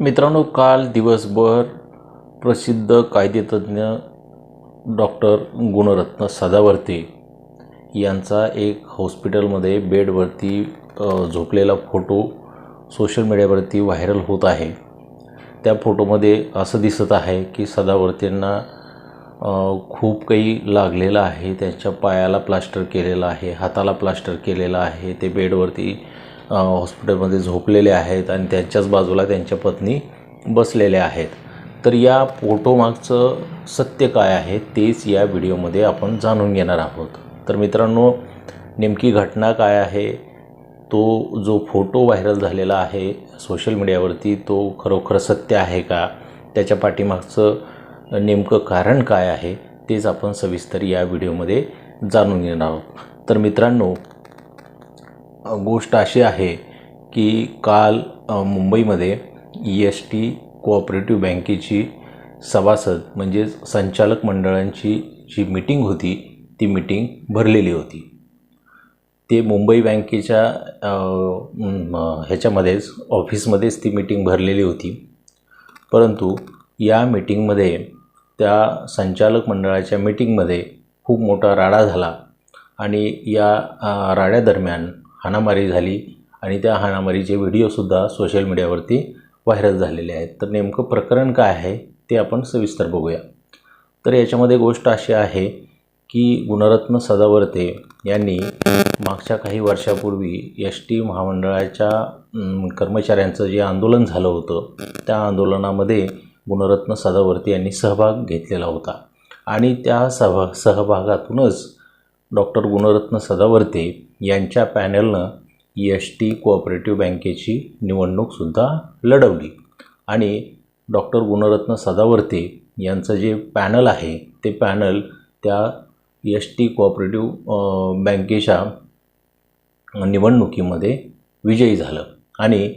मित्रांनो काल दिवसभर प्रसिद्ध कायदेतज्ञ डॉक्टर गुणरत्न सदावर्ते यांचा एक हॉस्पिटलमध्ये बेडवरती झोपलेला फोटो सोशल मीडियावरती व्हायरल होत आहे. त्या फोटोमध्ये असं दिसत आहे की सदावर्तेंना खूप काही लागलेलं आहे. त्यांच्या पायाला प्लास्टर केलेलं आहे हाताला प्लास्टर केलेलं आहे. ते बेडवरती हॉस्पिटलमध्ये झोपलेले आहेत आणि त्यांच्याच बाजूला त्यांच्या पत्नी बसलेल्या आहेत. तर या फोटोमागचं सत्य काय आहे तेच या व्हिडिओमध्ये आपण जाणून घेणार आहोत. तर मित्रांनो नेमकी घटना काय आहे तो जो फोटो व्हायरल झालेला आहे सोशल मीडियावरती तो खरोखर सत्य आहे का? त्याच्या पाठीमागचं नेमकं कारण काय आहे तेच आपण सविस्तर या व्हिडिओमध्ये जाणून घेणार आहोत. तर मित्रांनो गोष्ट अशी आहे की काल मुंबईमध्ये ई एस टी कोऑपरेटिव्ह बँकेची सभासद म्हणजेच संचालक मंडळांची जी मीटिंग होती ती मीटिंग भरलेली होती. ते मुंबई बँकेच्या ह्याच्यामध्येच ऑफिसमध्येच ती मीटिंग भरलेली होती. परंतु या मीटिंगमध्ये त्या संचालक मंडळाच्या मीटिंगमध्ये खूप मोठा राडा झाला आणि या राड्यादरम्यान हाणामारी झाली आणि त्या हाणामारीचे व्हिडिओसुद्धा सोशल मीडियावरती व्हायरल झालेले आहेत. तर नेमकं प्रकरण काय आहे ते आपण सविस्तर बघूया. तर याच्यामध्ये गोष्ट अशी आहे की गुणरत्न सदावर्ते यांनी मागच्या काही वर्षापूर्वी एस टी महामंडळाच्या कर्मचाऱ्यांचं जे आंदोलन झालं होतं त्या आंदोलनामध्ये गुणरत्न सदावर्ते यांनी सहभाग घेतलेला होता. आणि त्या सहभा सहभागातूनच डॉक्टर गुणरत्न सदावर्ते यांच्या पॅनलनं एस टी कोऑपरेटिव्ह बँकेची निवडणूकसुद्धा लढवली. आणि डॉक्टर गुणरत्न सदावर्ते यांचं जे पॅनल आहे ते पॅनल त्या एस टी कोऑपरेटिव्ह बँकेच्या निवडणुकीमध्ये विजयी झालं. आणि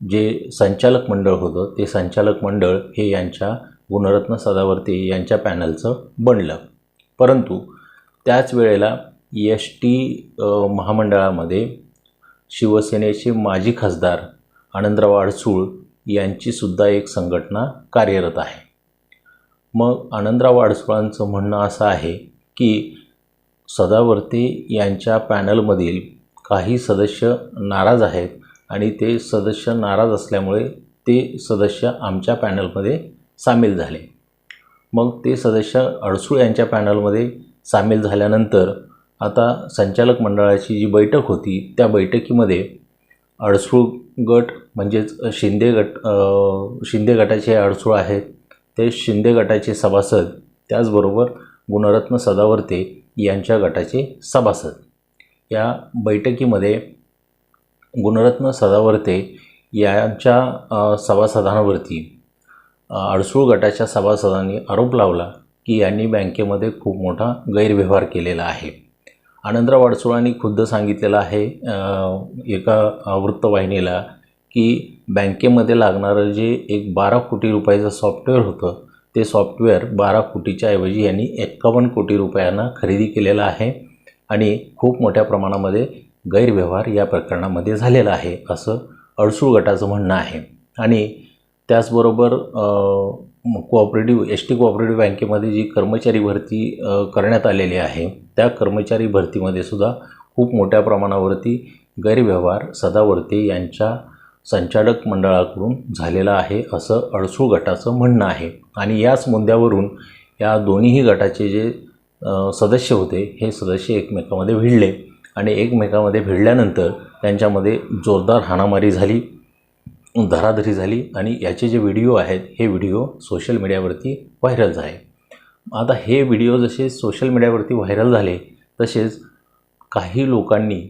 जे संचालक मंडळ होतं ते संचालक मंडळ हे यांच्या गुणरत्न सदावर्ते यांच्या पॅनलचं बनलं. परंतु त्याच वेळेला एस टी महामंडळामध्ये शिवसेनेचे माजी खासदार आनंदराव अडसूळ यांचीसुद्धा एक संघटना कार्यरत आहे. मग आनंदराव अडसुळांचं म्हणणं असं आहे की सदावर्ते यांच्या पॅनलमधील काही सदस्य नाराज आहेत आणि ते सदस्य नाराज असल्यामुळे ते सदस्य आमच्या पॅनलमध्ये सामील झाले. मग ते सदस्य अडसूळ यांच्या पॅनलमध्ये सामील झाल्यानंतर आता संचालक मंडळाची जी बैठक होती त्या बैठकीमध्ये अडसूळ गट म्हणजेच शिंदे गट शिंदे गटाचे अडसूळ आहेत. ते शिंदे गटाचे सभासद त्याचबरोबर गुणरत्न सदावर्ते यांच्या गटाचे सभासद. या बैठकीमध्ये गुणरत्न सदावर्ते यांच्या सभासदांवरती अडसूळ गटाच्या सभासदांनी आरोप लावला. की यांनी बँकेमध्ये खूप मोठा गैरव्यवहार केलेला आहे. आनंदराव अडसुळांनी खुद्द सांगितलेलं आहे एका वृत्तवाहिनीला की बँकेमध्ये लागणारं जे एक बारा कोटी रुपयाचं सॉफ्टवेअर होतं ते सॉफ्टवेअर बारा कोटीच्या ऐवजी यांनी एक्कावन्न कोटी रुपयांना खरेदी केलेलं आहे आणि खूप मोठ्या प्रमाणामध्ये गैरव्यवहार या प्रकरणामध्ये झालेला आहे असं अडसूळ गटाचं म्हणणं आहे. आणि त्याचबरोबर कोऑपरेटिव्ह एस टी कोऑपरेटिव्ह बँकेमध्ये जी कर्मचारी भरती करण्यात आलेली आहे त्या कर्मचारी भरतीमध्ये सुद्धा खूप मोठ्या प्रमाणावरती गैरव्यवहार सदावर्ते यांच्या संचालक मंडळाकडून झालेला आहे असं अडसूळ गटाचं म्हणणं आहे. आणि याच मुद्द्यावरून या दोन्हीही गटाचे जे सदस्य होते हे सदस्य एकमेकामध्ये भिडले. आणि एकमेकामध्ये भिडल्यानंतर त्यांच्यामध्ये जोरदार हाणामारी झाली. धराधरी झाली आणि याचे जे व्हिडिओ आहेत हे व्हिडिओ सोशल मीडियावरती व्हायरल झाले. आता हे व्हिडिओ जसे सोशल मीडियावरती व्हायरल झाले तसेच काही लोकांनी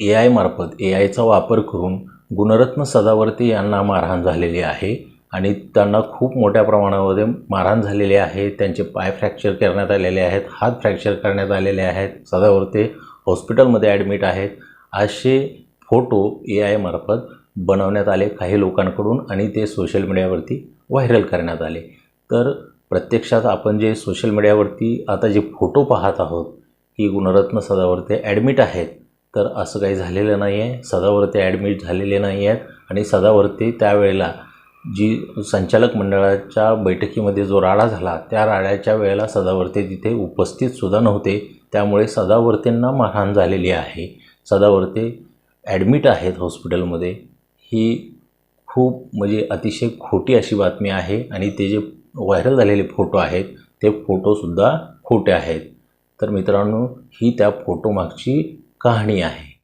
ए आयमार्फत ए आयचा वापर करून गुणरत्न सदावर्ते यांना मारहाण झालेली आहे आणि त्यांना खूप मोठ्या प्रमाणामध्ये मारहाण झालेली आहे. त्यांचे पाय फ्रॅक्चर करण्यात आलेले आहेत हात फ्रॅक्चर करण्यात आलेले आहेत. सदावर्ते हॉस्पिटलमध्ये ॲडमिट आहेत. असे फोटो ए आयमार्फत बनवण्यात आले काही लोकांकडून आणि ते सोशल मीडियावरती व्हायरल करण्यात आले. तर प्रत्यक्षात आपण जे सोशल मीडियावरती आता जे फोटो पाहत आहोत की गुणरत्न सदावर्ते ॲडमिट आहेत तर असं काही झालेलं नाही आहे सदावर्ते ॲडमिट झालेले नाही आहेत आणि सदावर्ते त्यावेळेला जी संचालक मंडळाच्या बैठकीमध्ये जो राडा झाला त्या राड्याच्या वेळेला सदावर्ते तिथे उपस्थितसुद्धा नव्हते. त्यामुळे सदावर्तेंना मारहाण झालेली आहे. सदावर्ते ॲडमिट आहेत हॉस्पिटलमध्ये ही खूप म्हणजे अतिशय खोटी अशी बातमी आहे आणि ते जे व्हायरल झालेले फोटो आहेत ते फोटोसुद्धा खोटे आहेत. तर मित्रांनो ही त्या फोटोमागची कहाणी आहे.